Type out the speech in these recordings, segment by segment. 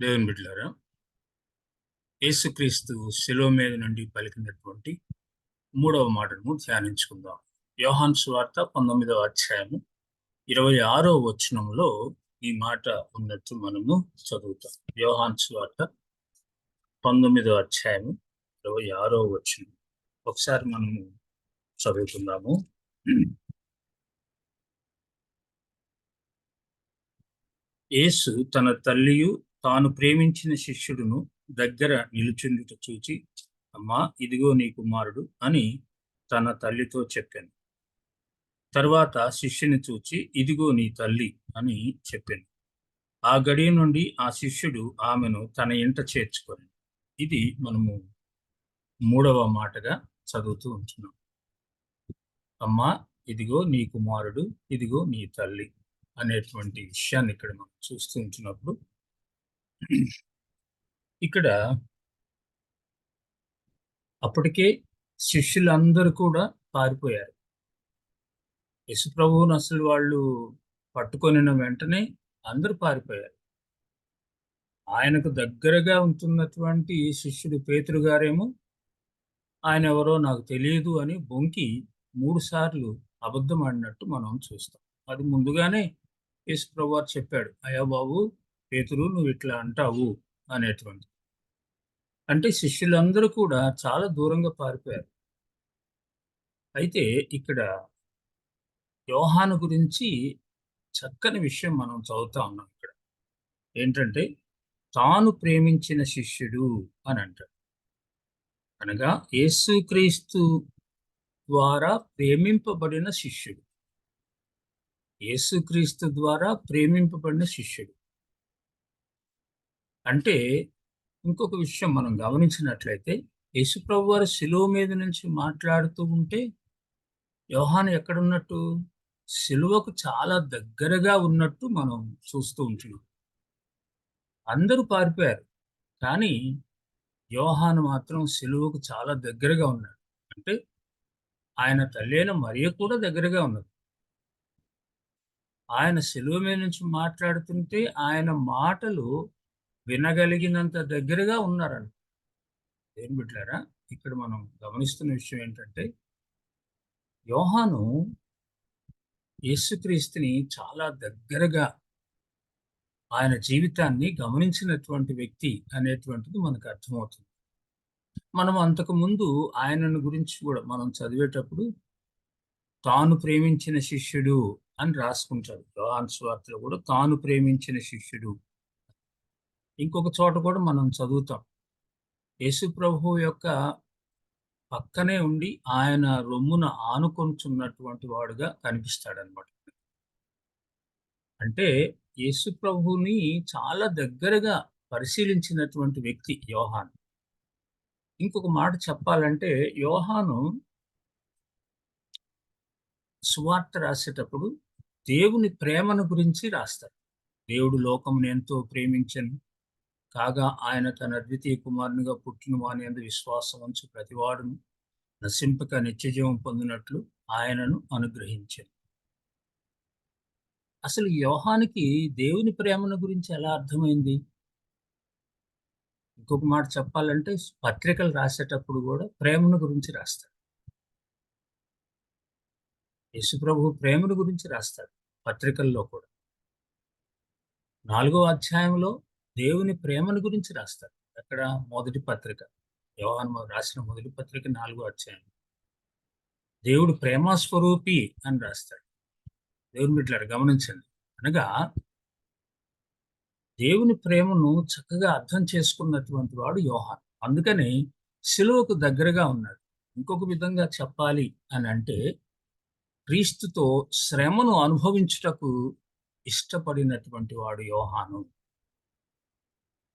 దేవుని బిడ్డలారా యేసుక్రీస్తు శిలువ మీద నుండి పలికినటువంటి మూడవ మాటను ధ్యానించుకుందాం. యోహాన్ సువార్త పంతొమ్మిదవ అధ్యాయము ఇరవై ఆరో వచనంలో ఈ మాట ఉన్నట్టు మనము చదువుతాం. యోహాన్ సువార్త పంతొమ్మిదవ అధ్యాయము ఇరవై ఆరో వచనం. ఒకసారి మనము చదువుకుందాము. యేసు తన తల్లియు తాను ప్రేమించిన శిష్యుడును దగ్గర నిలుచుండుట చూచి అమ్మా ఇదిగో నీ కుమారుడు అని తన తల్లితో చెప్పాను. తర్వాత శిష్యుని చూచి ఇదిగో నీ తల్లి అని చెప్పాను. ఆ గడియ నుండి ఆ శిష్యుడు ఆమెను తన ఇంట చేర్చుకొని ఇది మనము మూడవ మాటగా చదువుతూ ఉంటున్నాం. అమ్మా ఇదిగో నీ కుమారుడు ఇదిగో నీ తల్లి అనేటువంటి విషయాన్ని ఇక్కడ మనం చూస్తూ ఉంటున్నప్పుడు ఇక్కడ అప్పటికే శిష్యులందరూ కూడా పారిపోయారు. యశుప్రభువును అసలు వాళ్ళు పట్టుకొనిన వెంటనే అందరూ పారిపోయారు. ఆయనకు దగ్గరగా ఉంటున్నటువంటి శిష్యుడు పేతురు గారేమో ఆయన ఎవరో నాకు తెలియదు అని బొంకి మూడు సార్లు అబద్ధం ఆడినట్టు మనం చూస్తాం. అది ముందుగానే యేసుప్రభు చెప్పాడు అయ్యా బాబు పేతురు నువ్వు ఇట్లా అంటావు అనేటువంటి అంటే శిష్యులందరూ కూడా చాలా దూరంగా పారిపోయారు. అయితే ఇక్కడ యోహాను గురించి చక్కని విషయం మనం చదువుతా ఉన్నాం ఇక్కడ. ఏంటంటే తాను ప్రేమించిన శిష్యుడు అని అంటాడు. అనగా యేసుక్రీస్తు ద్వారా ప్రేమింపబడిన శిష్యుడు. యేసుక్రీస్తు ద్వారా ప్రేమింపబడిన శిష్యుడు. అంటే ఇంకొక విషయం మనం గమనించినట్లయితే యేసుప్రభు వారు శిలువ మీద నుంచి మాట్లాడుతూ ఉంటే యోహాను ఎక్కడున్నట్టు? శిలువకు చాలా దగ్గరగా ఉన్నట్టు మనం చూస్తూ ఉంటున్నాం. అందరూ పారిపోయారు. కానీ యోహాను మాత్రం శిలువకు చాలా దగ్గరగా ఉన్నాడు. అంటే ఆయన తల్లి అయిన మరియ కూడా దగ్గరగా ఉన్నది. ఆయన శిలువ మీద నుంచి మాట్లాడుతుంటే ఆయన మాటలు వినగలిగినంత దగ్గరగా ఉన్నారని ఏం బిడ్డారా ఇక్కడ మనం గమనిస్తున్న విషయం ఏంటంటే యోహాను యేసుక్రీస్తుని చాలా దగ్గరగా ఆయన జీవితాన్ని గమనించినటువంటి వ్యక్తి అనేటువంటిది మనకు అర్థమవుతుంది. మనం అంతకు ముందు ఆయనను గురించి కూడా మనం చదివేటప్పుడు తాను ప్రేమించిన శిష్యుడు అని రాసుకుంటాడు యోహాన్ స్వార్తలో కూడా తాను ప్రేమించిన శిష్యుడు ఇంకొక చోట కూడా మనం చదువుతాం. యేసు ప్రభు యొక్క పక్కనే ఉండి ఆయన రొమ్మున ఆనుకొంచున్నటువంటి వాడుగా కనిపిస్తాడనమాట. అంటే యేసు ప్రభుని చాలా దగ్గరగా పరిశీలించినటువంటి వ్యక్తి యోహాన్. ఇంకొక మాట చెప్పాలంటే యోహాను సువార్త రాసేటప్పుడు దేవుని ప్రేమను గురించి రాస్తాడు. దేవుడు లోకమును ఎంతో ప్రేమించను. కాగా ఆయన తన అద్వితీయ కుమారునిగా పుట్టిన వాని అందు విశ్వాసం ఉంచి ప్రతివాడును నశింపక నిత్యజీవం పొందినట్లు ఆయనను అనుగ్రహించాను అసలు యోహానికి దేవుని ప్రేమను గురించి ఎలా అర్థమైంది? ఇంకొక మాట చెప్పాలంటే పత్రికలు రాసేటప్పుడు కూడా ప్రేమను గురించి రాస్తాడు. యేసుప్రభు ప్రేమను గురించి రాస్తాడు పత్రికల్లో కూడా. నాలుగో అధ్యాయంలో దేవుని ప్రేమను గురించి రాస్తాడు అక్కడ మొదటి పత్రిక యోహాను రాసిన మొదటి పత్రిక నాలుగో అధ్యాయం. దేవుడు ప్రేమస్వరూపి అని రాస్తాడు. దేవుని బిడ్డలారు గమనించండి. అనగా దేవుని ప్రేమను చక్కగా అర్థం చేసుకున్నటువంటి వాడు యోహాన్. అందుకని శిలువకు దగ్గరగా ఉన్నాడు. ఇంకొక విధంగా చెప్పాలి అని అంటే క్రీస్తుతో శ్రమను అనుభవించుటకు ఇష్టపడినటువంటి వాడు యోహాను.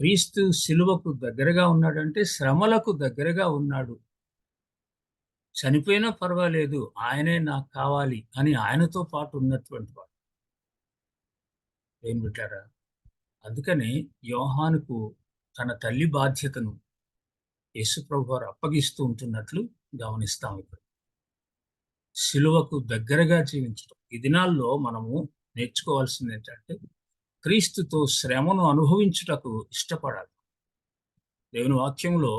క్రీస్తు శిలువకు దగ్గరగా ఉన్నాడంటే శ్రమలకు దగ్గరగా ఉన్నాడు. చనిపోయినా పర్వాలేదు ఆయనే నాకు కావాలి అని ఆయనతో పాటు ఉన్నటువంటి వాడు. ఏం పెట్టారా అందుకని యోహానుకు తన తల్లి బాధ్యతను యేసుప్రభు వారు అప్పగిస్తూ ఉంటున్నట్లు గమనిస్తాం ఇప్పుడు. శిలువకు దగ్గరగా జీవించడం ఈ దినాల్లో మనము నేర్చుకోవాల్సింది ఏంటంటే క్రీస్తుతో శ్రమను అనుభవించుటకు ఇష్టపడాలి. దేవుని వాక్యంలో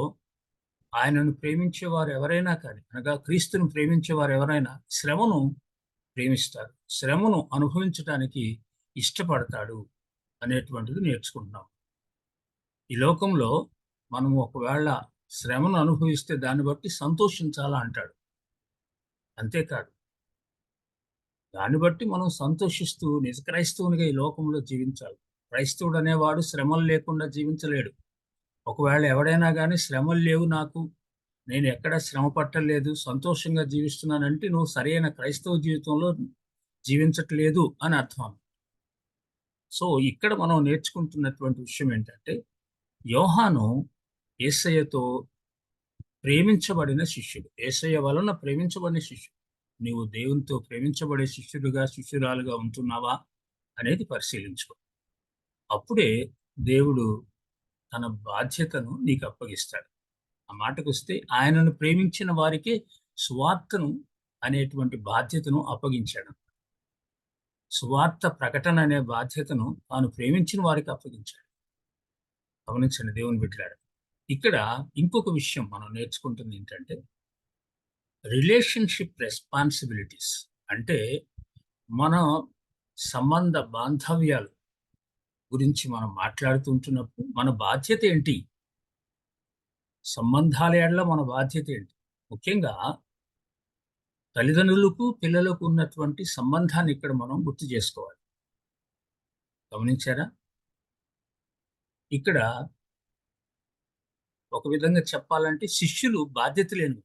ఆయనను ప్రేమించేవారు ఎవరైనా కానీ అనగా క్రీస్తును ప్రేమించేవారు ఎవరైనా శ్రమను ప్రేమిస్తారు. శ్రమను అనుభవించటానికి ఇష్టపడతాడు అనేటువంటిది నేర్చుకుంటున్నాం. ఈ లోకంలో మనం ఒకవేళ శ్రమను అనుభవిస్తే దాన్ని బట్టి సంతోషించాలా అంటాడు. అంతేకాదు దాన్ని బట్టి మనం సంతోషిస్తూ నిజ క్రైస్తవునిగా ఈ లోకంలో జీవించాలి. క్రైస్తవుడు అనేవాడు శ్రమలు లేకుండా జీవించలేడు. ఒకవేళ ఎవడైనా కానీ శ్రమలు లేవు నాకు నేను ఎక్కడ శ్రమ పట్టలేదు సంతోషంగా జీవిస్తున్నానంటే నువ్వు సరైన క్రైస్తవ జీవితంలో జీవించట్లేదు అని అర్థం సో ఇక్కడ మనం నేర్చుకుంటున్నటువంటి విషయం ఏంటంటే యోహాను ఏసయ్యతో ప్రేమించబడిన శిష్యుడు. ఏసయ్య వలన ప్రేమించబడిన శిష్యుడు. నీవు దేవునితో ప్రేమించబడే శిష్యుడుగా శిష్యురాలుగా ఉంటున్నావా అనేది పరిశీలించుకో. అప్పుడే దేవుడు తన బాధ్యతను నీకు అప్పగిస్తాడు. ఆ మాటకు వస్తే ఆయనను ప్రేమించిన వారికి సువార్తను అనేటువంటి బాధ్యతను అప్పగించాడు. సువార్త ప్రకటన అనే బాధ్యతను తాను ప్రేమించిన వారికి అప్పగించాడు. గమనించండి దేవుని బిడ్డలాడు ఇక్కడ ఇంకొక విషయం మనం నేర్చుకుంటుంది ఏంటంటే రిలేషన్షిప్ రెస్పాన్సిబిలిటీస్ అంటే మన సంబంధ బాంధవ్యాలు గురించి మనం మాట్లాడుతుంటున్నప్పుడు మన బాధ్యత ఏంటి? సంబంధాల ఏళ్ళ మన బాధ్యత ఏంటి? ముఖ్యంగా తల్లిదండ్రులకు పిల్లలకు ఉన్నటువంటి సంబంధాన్ని ఇక్కడ మనం గుర్తు చేసుకోవాలి. గమనించారా? ఇక్కడ ఒక విధంగా చెప్పాలంటే శిష్యులు బాధ్యత లేని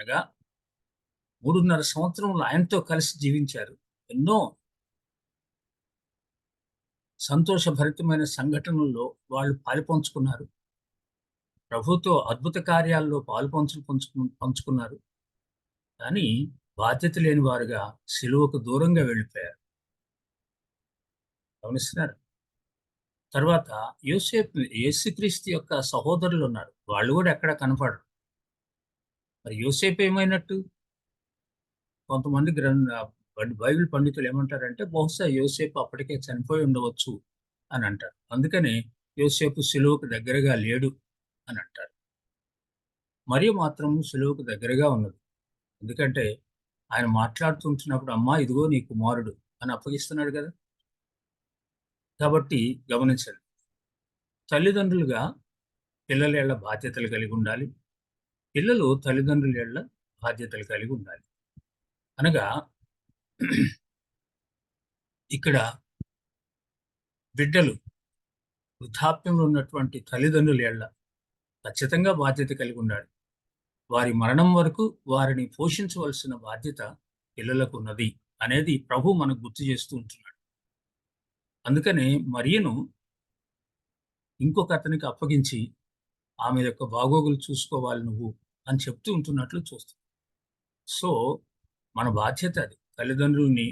అనగా మూడున్నర సంవత్సరంలో ఆయనతో కలిసి జీవించారు. ఎన్నో సంతోషభరితమైన సంఘటనల్లో వాళ్ళు పాలుపంచుకున్నారు. ప్రభుతో అద్భుత కార్యాల్లో పాలుపంచు పంచుకు పంచుకున్నారు. కానీ బాధ్యత లేని వారుగా సిలువకు దూరంగా వెళ్ళిపోయారు. గమనిస్తున్నారు? తర్వాత యోసేపు యేసుక్రీస్తు యొక్క సహోదరులు ఉన్నారు. వాళ్ళు కూడా ఎక్కడ కనపడరు. మరి యోసేపు ఏమైనట్టు? కొంతమంది గ్రంథ బైబిల్ పండితులు ఏమంటారంటే బహుశా యోసేపు అప్పటికే చనిపోయి ఉండవచ్చు అని అంటారు. అందుకనే యోసేపు సులువుకు దగ్గరగా లేడు అని అంటారు. మరియు మాత్రం సులువుకు దగ్గరగా ఉన్నది. ఎందుకంటే ఆయన మాట్లాడుతుంటున్నప్పుడు అమ్మా ఇదిగో నీ కుమారుడు అని అప్పగిస్తున్నాడు కదా. కాబట్టి గమనించండి. తల్లిదండ్రులుగా పిల్లల ఎలా బాధ్యతలు కలిగి ఉండాలి? పిల్లలు తల్లిదండ్రుల ఏళ్ళ బాధ్యతలు కలిగి ఉండాలి. అనగా ఇక్కడ బిడ్డలు వృద్ధాప్యంలో ఉన్నటువంటి తల్లిదండ్రుల ఏళ్ళ ఖచ్చితంగా బాధ్యత కలిగి ఉండాలి. వారి మరణం వరకు వారిని పోషించవలసిన బాధ్యత పిల్లలకు ఉన్నది అనేది ప్రభు మనకు గుర్తు చేస్తూ ఉంటున్నాడు. అందుకనే మరియను ఇంకొక అతనికి అప్పగించి ఆమె యొక్క బాగోగులు చూసుకోవాలి నువ్వు అని చెప్తూ ఉంటున్నట్లు చూస్తుంది సో మన బాధ్యత అది. తల్లిదండ్రుల్ని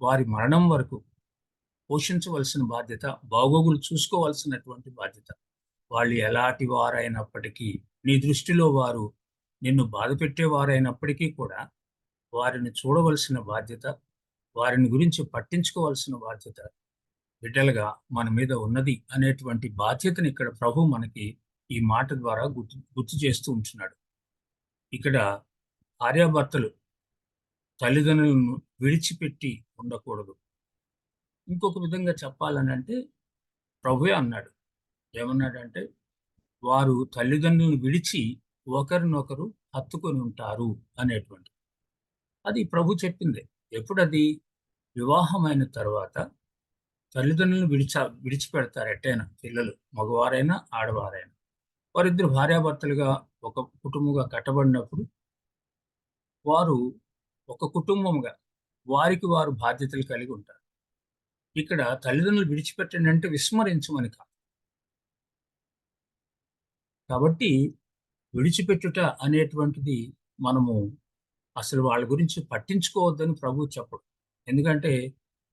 వారి మరణం వరకు పోషించవలసిన బాధ్యత బాగోగులు చూసుకోవాల్సినటువంటి బాధ్యత. వాళ్ళు ఎలాంటి వారైనప్పటికీ నీ దృష్టిలో వారు నిన్ను బాధ పెట్టేవారైనప్పటికీ కూడా వారిని చూడవలసిన బాధ్యత వారిని గురించి పట్టించుకోవాల్సిన బాధ్యత బిడ్డలుగా మన మీద ఉన్నది అనేటువంటి బాధ్యతని ఇక్కడ ప్రభు మనకి ఈ మాట ద్వారా గుర్తు గుర్తు చేస్తూ ఉంటున్నాడు. ఇక్కడ భార్యాభర్తలు తల్లిదండ్రులను విడిచిపెట్టి ఉండకూడదు. ఇంకొక విధంగా చెప్పాలని అంటే ప్రభువే అన్నాడు. ఏమన్నాడంటే వారు తల్లిదండ్రులను విడిచి ఒకరినొకరు హత్తుకొని ఉంటారు అనేటువంటి. అది ప్రభు చెప్పింది. ఎప్పుడది? వివాహమైన తర్వాత తల్లిదండ్రులను విడిచ విడిచిపెడతారు ఎట్టైనా పిల్లలు మగవారైనా ఆడవారైనా. వారిద్దరు భార్యాభర్తలుగా ఒక కుటుంబంగా కట్టబడినప్పుడు వారు ఒక కుటుంబంగా వారికి వారు బాధ్యతలు కలిగి ఉంటారు. ఇక్కడ తల్లిదండ్రులు విడిచిపెట్టండి అంటే విస్మరించమని కాదు. కాబట్టి విడిచిపెట్టుట అనేటువంటిది మనము అసలు వాళ్ళ గురించి పట్టించుకోవద్దని ప్రభు చెప్పడు. ఎందుకంటే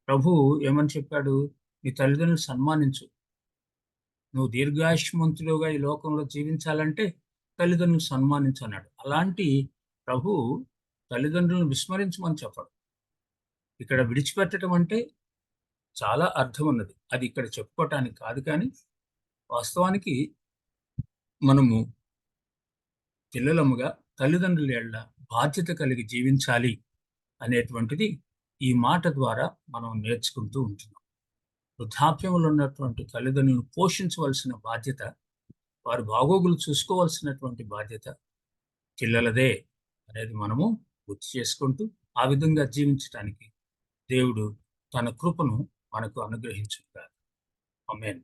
ప్రభు ఏమని చెప్పాడు? నీ తల్లిదండ్రులు సన్మానించు నువ్వు దీర్ఘాయుష్మంతులుగా ఈ లోకంలో జీవించాలంటే తల్లిదండ్రులు సన్మానించన్నాడు. అలాంటి ప్రభు తల్లిదండ్రులను విస్మరించమని చెప్పడు. ఇక్కడ విడిచిపెట్టడం అంటే చాలా అర్థం ఉన్నది. అది ఇక్కడ చెప్పుకోవటానికి కాదు కానీ వాస్తవానికి మనము పిల్లలముగా తల్లిదండ్రుల ఏళ్ళ బాధ్యత కలిగి జీవించాలి అనేటువంటిది ఈ మాట ద్వారా మనం నేర్చుకుంటూ ఉంటున్నాం. వృద్ధాప్యంలో ఉన్నటువంటి తల్లిదండ్రులను పోషించవలసిన బాధ్యత వారి బాగోగులు చూసుకోవాల్సినటువంటి బాధ్యత పిల్లలదే అనేది మనము గుర్తు చేసుకుంటూ ఆ విధంగా జీవించటానికి దేవుడు తన కృపను మనకు అనుగ్రహించుగారు అమేన్